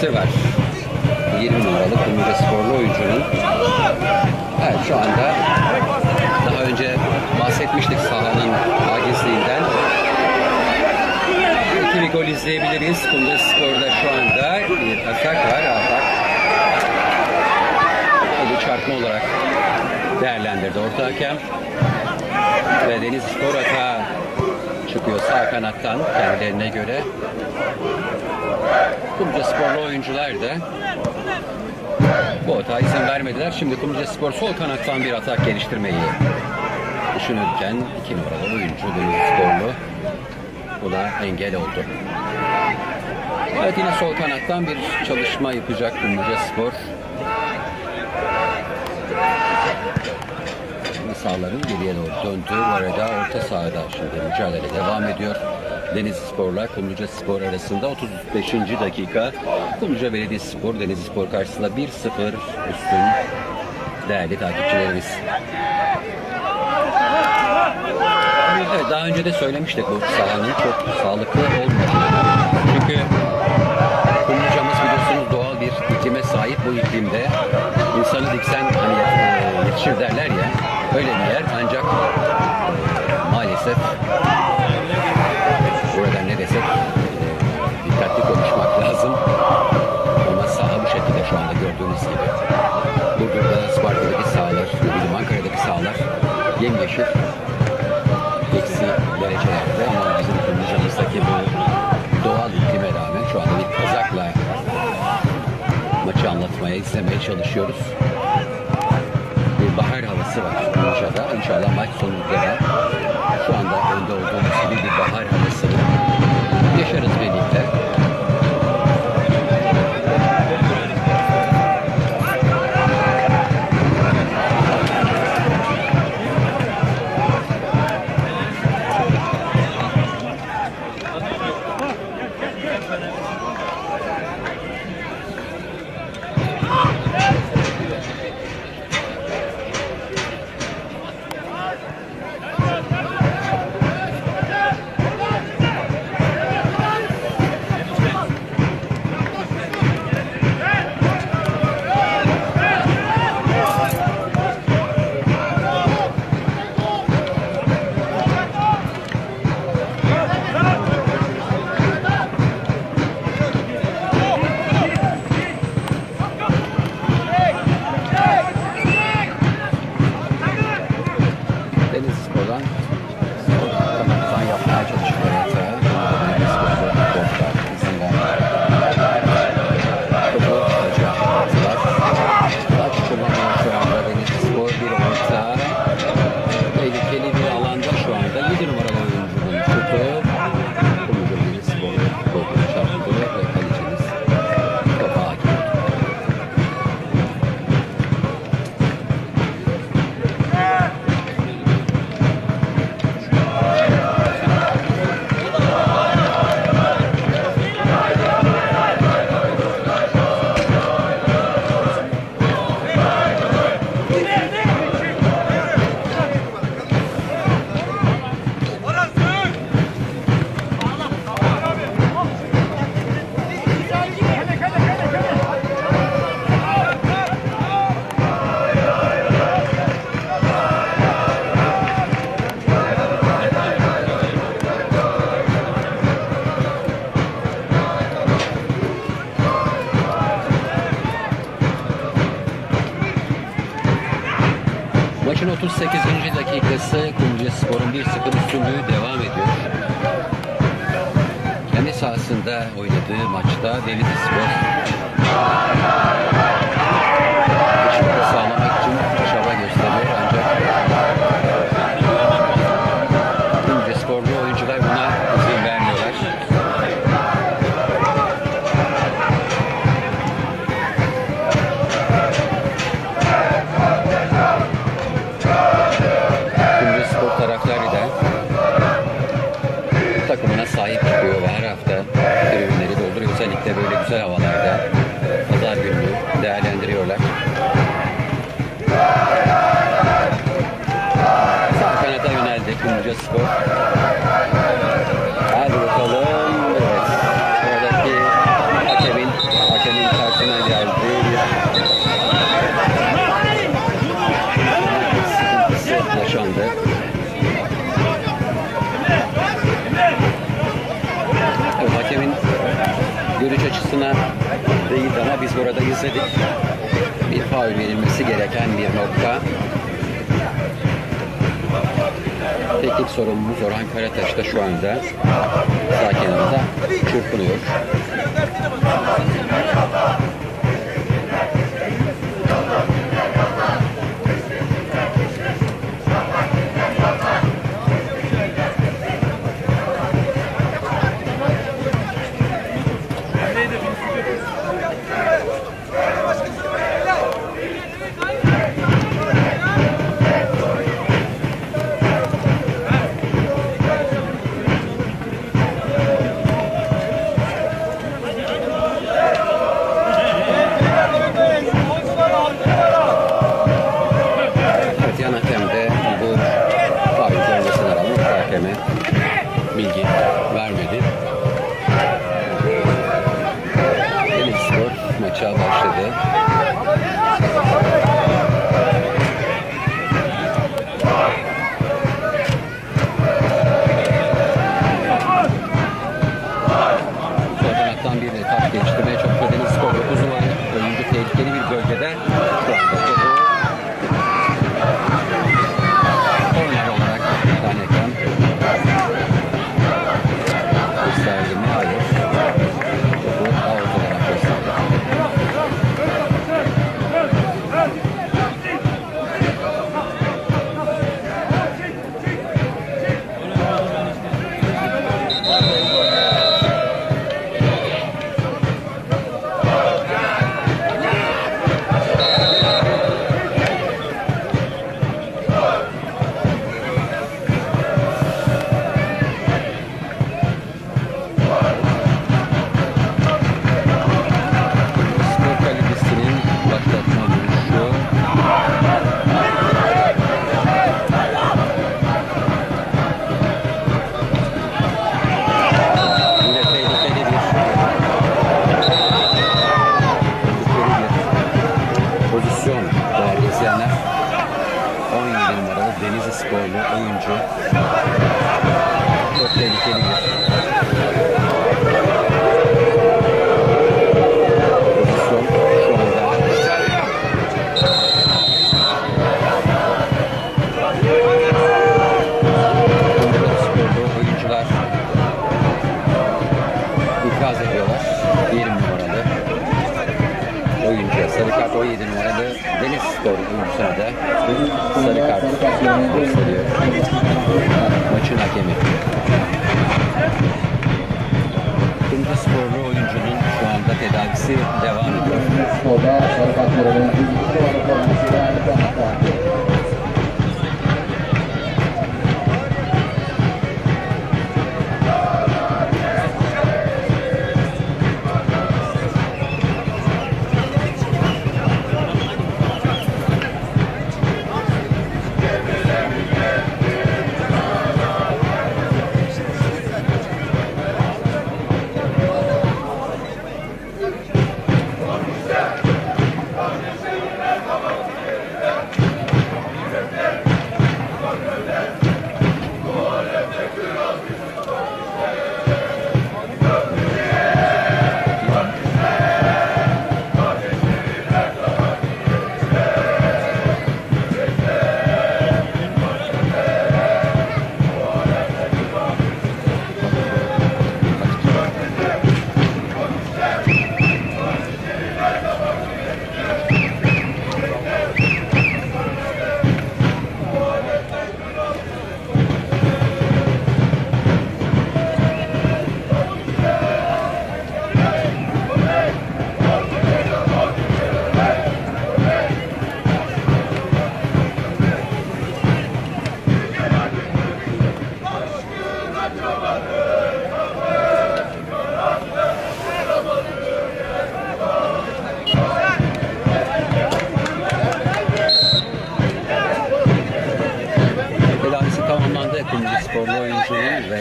beklentisi var. 20 numaralı Kumluca Sporlu oyuncunun. Evet şu anda daha önce bahsetmiştik sahanın hagizliğinden. İkili gol izleyebiliriz. Kumda Spor'da şu anda bir atak var. Atak. Bu çarpma olarak değerlendirdi orta hakem. Ve Deniz Spor atağa çıkıyor sağ kanattan kendilerine göre. Kumca Sporlu oyuncular da bu hata izin vermediler. Şimdi Kumca Spor sol kanattan bir atak geliştirmeyi düşünürken iki numaralı oyuncu Deniz Sporlu buna engel oldu. Evet yine sol kanattan bir çalışma yapacak Kumluca Spor. Sağların geriye doğru döndü. Bu arada orta sahada şimdi mücadele devam ediyor. Deniz Spor'la Kumluca Spor arasında 35. dakika. Kumluca Belediyespor Deniz Spor karşısında 1-0 üstün değerli takipçilerimiz. Evet daha önce de söylemiştik bu sahanın çok sağlıklı olmadığını. Çünkü Kumlucamız biliyorsunuz doğal bir iklime sahip bu iklimde insanı diksen hani e, yetişir derler ya öyle bir yer ancak maalesef çalışıyoruz. Bir bahar havası var Kumluca'da. İnşallah maç sonunda Maçın 38. dakikası Kumluca Spor'un 1-0 üstünlüğü devam ediyor. Kendi sahasında oynadığı maçta Denizli Spor Rusya skor. Hadi bakalım. Evet. Oradaki hakemin, hakemin karşısına geldi. Sıkıntısı yaşandı. Evet, hakemin görüş açısına değil ama biz burada izledik. Bir faul verilmesi gereken bir nokta. sorumlumuz Orhan Karataş da şu anda sağ kenarında çırpınıyor. 来 Dewan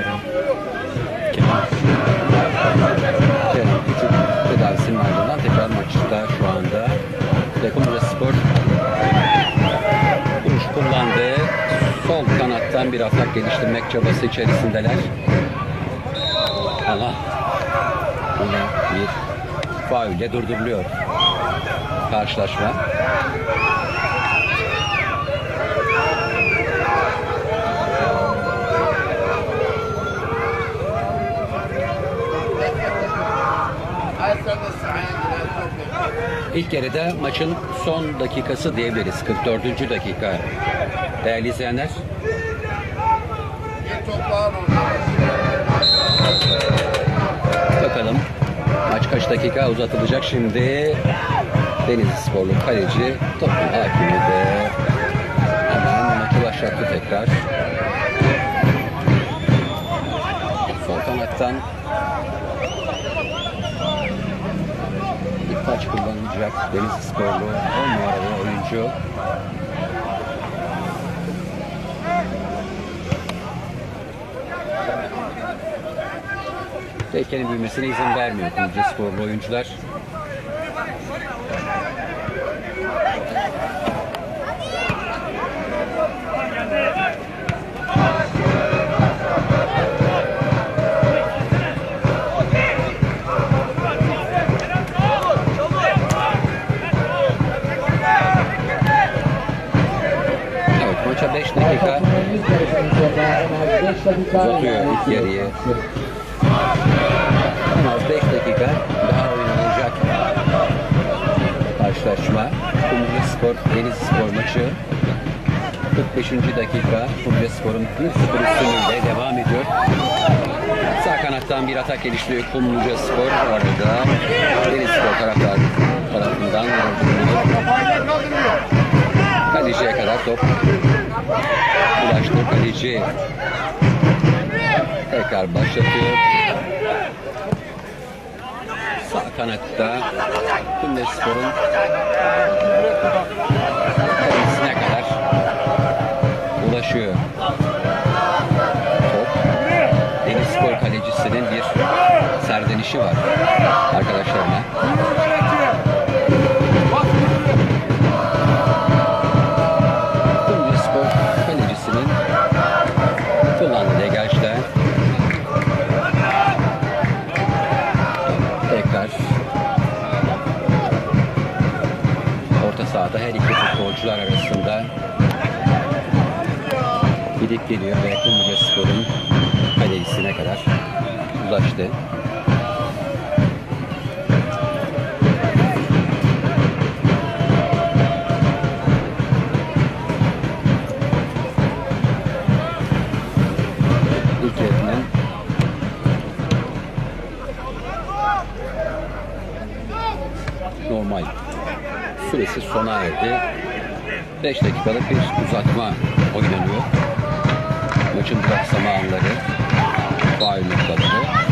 Kerem. Kerem. Kerem küçük tedavisinin ardından tekrar maçta şu anda. Lekumura Spor vuruş kullandı. Sol kanattan bir atak geliştirmek çabası içerisindeler. Ama yine bir faul durduruluyor karşılaşma. İlk yarıda maçın son dakikası diyebiliriz. 44. dakika. Değerli izleyenler. Bakalım maç kaç dakika uzatılacak şimdi. Denizli Sporlu kaleci topun hakimi de hemen maçı başlattı tekrar. Sol kanattan ilk taç kullanılacak Denizli Sporlu 10 numaralı oyuncu. Tehlikenin büyümesine izin vermiyor Kumluca Sporlu oyuncular. Dakika Kaptanımız yarışının sonuna en az 5 dakika Uzatıyor ilk yarıyı. En az 5 dakika daha oynanacak karşılaşma. Kumluca Spor, Denizli Spor maçı 45. dakika Kumluca Spor'un 1-0 üstünlüğüyle devam ediyor. Sağ kanattan bir atak geliştiriyor Kumluca Spor. Bu arada Denizli Spor taraftar tarafından. Kaleciye kadar top ulaştı. Kaleci tekrar başlatıyor. Sağ kanatta Tünde Spor'un kalecisine kadar ulaşıyor. Top Deniz Spor kalecisinin bir serzenişi var arkadaşlarına. Geliyor ve Kumluca Spor'un kalecisine kadar ulaştı. İlk yarının normal süresi sona erdi. 5 dakikalık bir uzatma oynanıyor. Maçın duraksama anları, faul noktaları.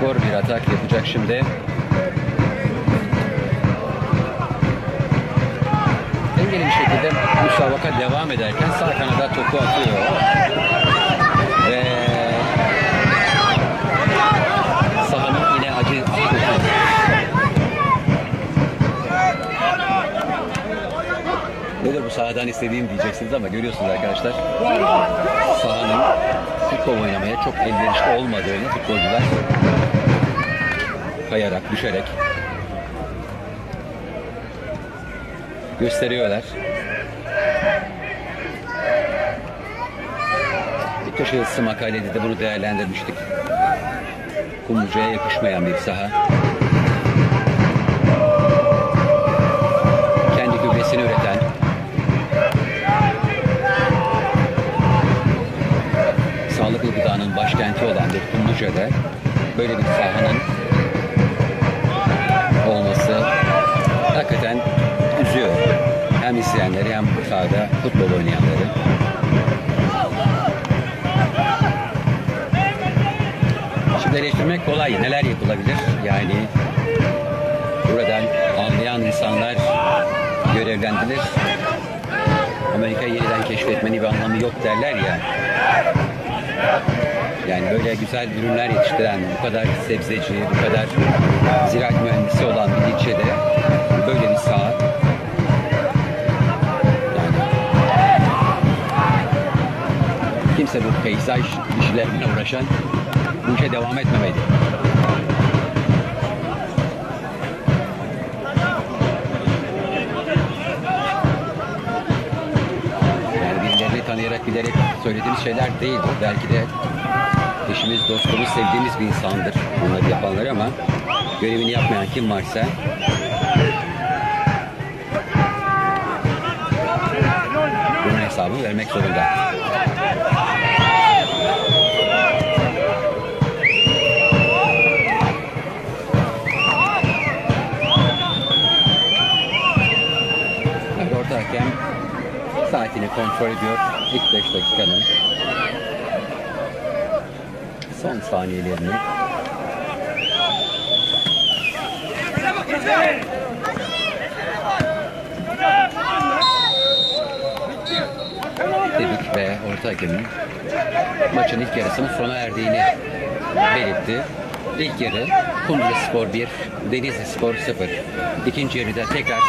Spor bir atak yapacak şimdi. Dengeli bir şekilde müsabaka devam ederken sağ kanada topu atıyor. Ve sahanın yine acı Nedir bu sahadan istediğim diyeceksiniz ama görüyorsunuz arkadaşlar. Sahanın futbol oynamaya çok elverişli olmadığını futbolcular kayarak, düşerek gösteriyorlar. Bir köşe yazısı makalede de bunu değerlendirmiştik. Kumluca'ya yakışmayan bir saha. Kendi gübresini üreten, sağlıklı gıdanın başkenti olan bir Kumluca'da böyle bir sahanın sahada futbol oynayanları. basitleştirmek kolay. Neler yapılabilir? Yani buradan anlayan insanlar görevlendirir. Amerika'yı yeniden keşfetmenin bir anlamı yok derler ya. Yani böyle güzel ürünler yetiştiren, bu kadar sebzeci, bu kadar ziraat mühendisi olan bir ilçede böyle bir saha kimse bu peyzaj işlerine uğraşan bu işe devam etmemeli. Yani birilerini tanıyarak bilerek söylediğimiz şeyler değil. Belki de eşimiz, dostumuz, sevdiğimiz bir insandır bunları yapanlar ama görevini yapmayan kim varsa bunun hesabını vermek zorunda. Saatini kontrol ediyor. İlk 5 dakikanın son saniyelerini dedik ve orta hakemin maçın ilk yarısının sona erdiğini belirtti. İlk yarı Kumru Spor 1, Denizli Spor 0. İkinci yarıda tekrar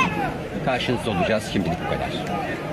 karşınızda olacağız. Şimdilik bu kadar.